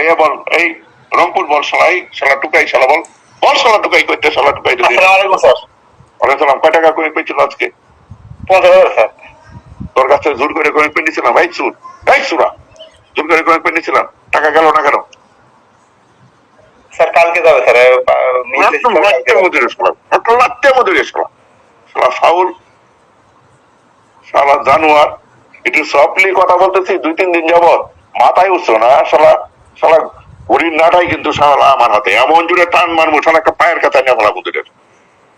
এই বল এই রংপুর বল শালাই শালা টুকাই শালা বল। বল শালা টুকাই করতে শালা টুকাই দিদি আসসালামু আলাইকুম স্যার। ওয়ালাইকুম কয় টাকা করে পেয়েছিল আজকে? পঞ্চাশ হাজার স্যার। তোর কাছ থেকে জোর করে ভাই চুর ভাই চুরা। জোর করে টাকা গেল না কেন? স্যার কালকে যাবে স্যার শালা একটা শালা। শালা ফাউল শালা জানোয়ার একটু সফটলি কথা বলতেছি দুই তিন দিন যাবত মাথায় উঠছো না শালা। শালা নাটাই কিন্তু শালা আমার হাতে। এমন জোরে টান মারবো শালা একটা পায়ের কাছে নিয়ে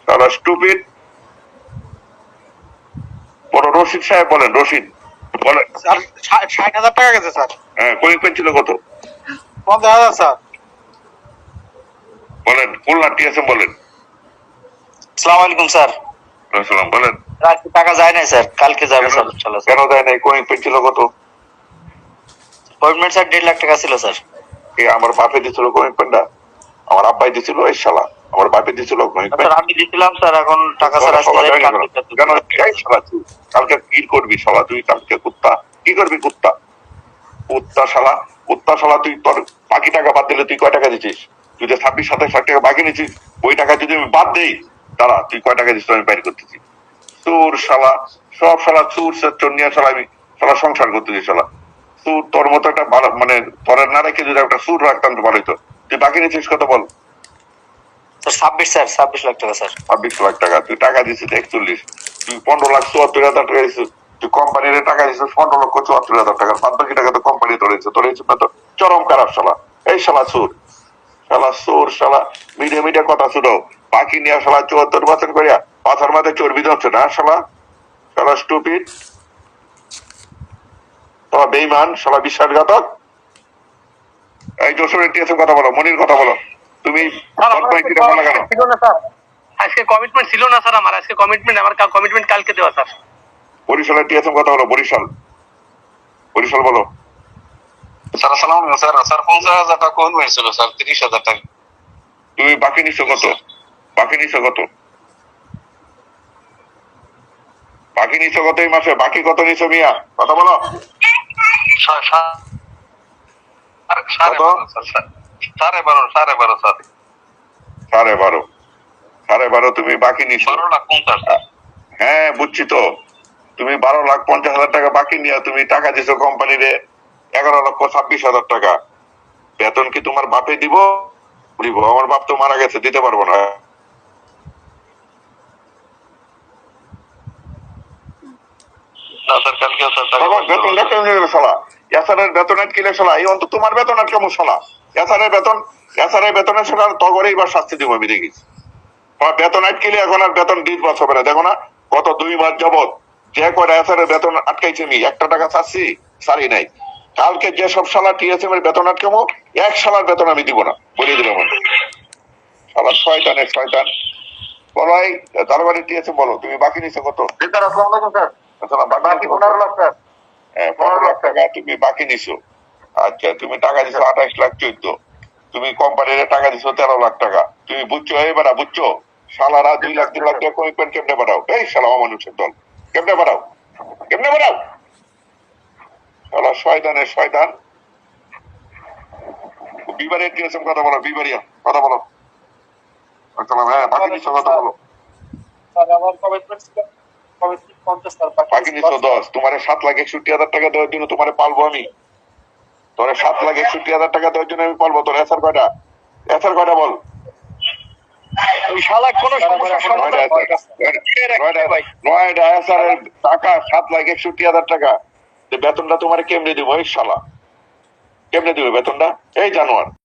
শালা স্টুপিড বড় রশিদ সাহেব বলেন রশিদ বলেন। ষাট হাজার টাকা গেছে স্যার। হ্যাঁ ছিল কত? পঞ্চাশ হাজার স্যার। বলেন খুলনা টিএসএম বলেন। আসসালামু আলাইকুম স্যার। বলেন। টাকা যায় নাই স্যার। কালকে যাবে স্যার। কেন যায় নাই? পেন ছিল কত? অ্যাপয়েন্টমেন্ট স্যার দেড় লাখ টাকা ছিল স্যার এ আমার বাপে দিছিল পেনটা আমার আব্বাই দিছিল এই শালা। আমার বাপে দিছিল পেন স্যার আমি দিছিলাম স্যার এখন টাকা স্যার কেন? এই শালা তুই। কালকে কি করবি শালা? তুই কালকে কুত্তা। কি করবি কুত্তা? কুত্তা শালা। কুত্তা শালা তুই তোর বাকি টাকা বাদ দিলে তুই কয় টাকা দিছিস? তুই যে ছাব্বিশ সাতাশ লাখ টাকা বাকি নিছিস ওই টাকা যদি আমি বাদ দেই তারা তুই কয় টাকা দিছিস আমি বাইর করতেছি। তোর শালা। সব শালা চুর চোর নিয়ে শালা আমি শালা সংসার করতেছি শালা। তুই তোর মতো একটা ভালো মানে তোর না রেখে যদি একটা সুর রাখতাম তো ভালো হতো তুই বাকি নিছিস কত বল? ছাব্বিশ স্যার ছাব্বিশ লাখ টাকা স্যার। ছাব্বিশ লাখ টাকা তুই টাকা দিছিস একচল্লিশ। তুই পনেরো লাখ চুয়াত্তর হাজার টাকা দিছিস তুই কোম্পানির টাকা দিছিস পনেরো লক্ষ চুয়াত্তর হাজার টাকা। বাদ বাকি টাকা তো কোম্পানি ধরেছে এই তো? চরম খারাপ শালা। এই শালা সুর। শালা সুর শালা। মিডিয়া মিডিয়া কথা শুনো। বাকি নিয়ে শালা চুয়াত্তর বছর করিয়া পাথর মাথায় চর্বি ধরছে না শালা? শালা স্টুপিড শালা বেইমান শালা বিশ্বাসঘাতক? এই যশোর কথা বলো মনির কথা বলো। তুমি আজকে কমিটমেন্ট ছিল না স্যার আমার। আজকে কমিটমেন্ট আমার কমিটমেন্ট কালকে দেওয়া স্যার। বরিশালের টিএসএম কথা বলো বরিশাল। বরিশাল বলো। স্যার আসসালামু আলাইকুম স্যার। স্যার পঞ্চাশ হাজার টাকা কোন হয়েছিল স্যার? তিরিশ হাজার টাকা। তুমি বাকি নিছো কত? বাকি নিছো কত? বাকি নিছো কত এই মাসে? বাকি কত নিছো মিয়া? কথা বলো। সাড়ে বারো। সাড়ে বারো সাড়ে বারো সাড়ে বারো তুমি বাকি নিছো। বারো লাখ পঞ্চাশ হ্যাঁ বুঝছি তো। তুমি বারো লাখ পঞ্চাশ হাজার টাকা বাকি নিয়ে তুমি টাকা দিছো কোম্পানিরে এগারো লক্ষ ছাব্বিশ হাজার টাকা। বেতন কি তোমার বাপে দিব? দিব। আমার বাপ তো মারা গেছে দিতে পারব না। না স্যার কালকে স্যার টাকা বাবা, বেতন দেখতে শালা এসারের বেতন আটকিলে শালা এই অন্তত তোমার বেতন আটকামো শালা। এসারের বেতন এসারের বেতনের শালা তগরেই বা শাস্তি দিব আমি তোমার বেতন আটকিলে এখন আর বেতন দিন বছর হবে না। দেখো না গত দুই মাস যাবত যে কয়টা এসারের বেতন আটকাইছি আমি একটা টাকা চাচ্ছি সারি নাই। কালকে যে সব শালা টিএসএম এর বেতন আটকামো এক শালার বেতন আমি দিব না বলে দিলাম। শালা শয়তানের শয়তান। বলো এই দারবারি টিএসএম বলো তুমি বাকি নিছো কত? আসসালামু বাকি? পনেরো লাখ স্যার। পনেরো লাখ টাকা তুমি বাকি নিছো। আচ্ছা তুমি টাকা দিছো আঠাশ লাখ চোদ্দ। তুমি কোম্পানির টাকা দিছো তেরো লাখ টাকা। তুমি বুঝছ? এবার বুঝছ? শালারা দুই লাখ তিন লাখ টাকা কমিটমেন্ট কেমনে বাড়াও? এই শালা অমানুষের দল। কেমনে বাড়াও? কেমনে বাড়াও? শালা শয়তানের শয়তান। বিবারের দিয়েছেন কথা বলো, বিবারিয়া, কথা বলো। হ্যাঁ বাকি নিছো কথা বলো। আমার কমিটমেন্ট তোমার সাত লাখ একষট্টি হাজার টাকা দেওয়ার জন্য তোমার পালবো আমি। তোর সাত লাখ একষট্টি হাজার টাকা দেওয়ার জন্য আমি পালবো। তোর এসার কয়টা? এসার কয়টা বল? ওই শালা কোনো সমস্যা নয়টা এসার। নয়টা- নয়টা এসারের টাকা সাত লাখ একষট্টি হাজার টাকা। বেতনটা তোমার কেমনে দিব? এই শালা। কেমনে দিবে বেতনটা? এই জানোয়ার।